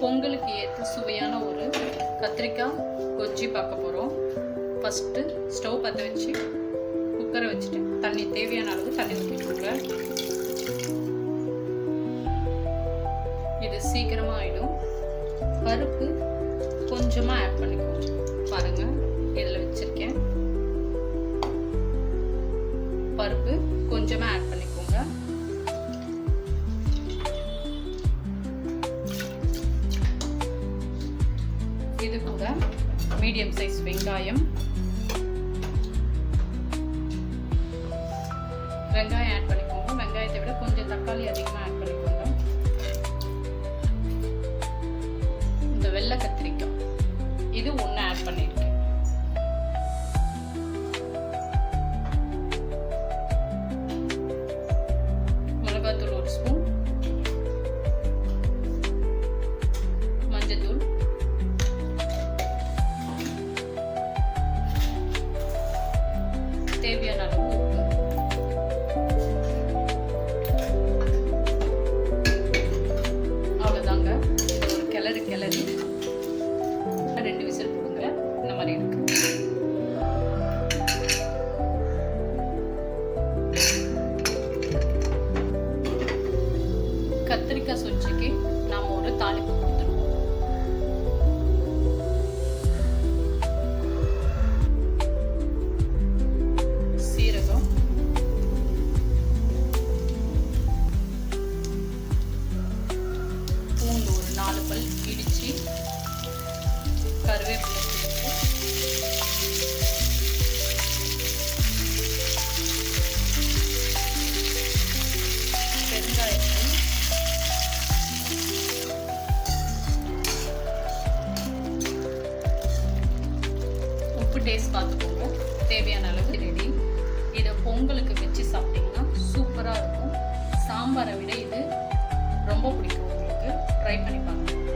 பொங்கலுக்கு ஏற்ற சுவையான ஒரு கத்திரிக்காய் கொச்சி பார்க்க போகிறோம் ஃபஸ்ட்டு ஸ்டவ் பற்ற வச்சு குக்கரை வச்சுட்டு தண்ணி தேவையான அளவு தண்ணி ஊற்றிக்கோங்க இது சீக்கிரமாக ஆகிடும் பருப்பு கொஞ்சமாக ஆட் பண்ணிக்கோங்க. பாருங்கள் இதில் வச்சுருக்கேன். பருப்பு கொஞ்சமாக ஆட் பண்ணி இது கூட மீடியம் சைஸ் வெங்காயம். வெங்காயம் ஆட் பண்ணிக்கோங்க. வெங்காயத்தை விட கொஞ்சம் தக்காளி அதிகமாக ஆட் பண்ணிக்கோங்க. இந்த வெள்ளை கத்திரிக்காய். இது ஒன்று ஆட் பண்ணியிருக்கேன் தேவையான அளவு அவ்வளோதாங்க இது ஒரு கிளறு கிளறி ரெண்டு விசில் கொடுங்க இந்த மாதிரி இருக்கு கத்திரிக்காய் சொச்சிக்கு நாம் ஒரு தாளிப்பு இடிச்சு கருவேப்பிலை சேர்த்து உப்பு டேஸ்ட் பார்த்துக்கோங்க. தேவையான அளவு ரெடி இதை பொங்கலுக்கு வச்சு சாப்பிட்டிங்கன்னா சூப்பராக இருக்கும். சாம்பாரை விட இது ரொம்ப பிடிக்கும். உங்களுக்கு ட்ரை பண்ணி பாருங்க.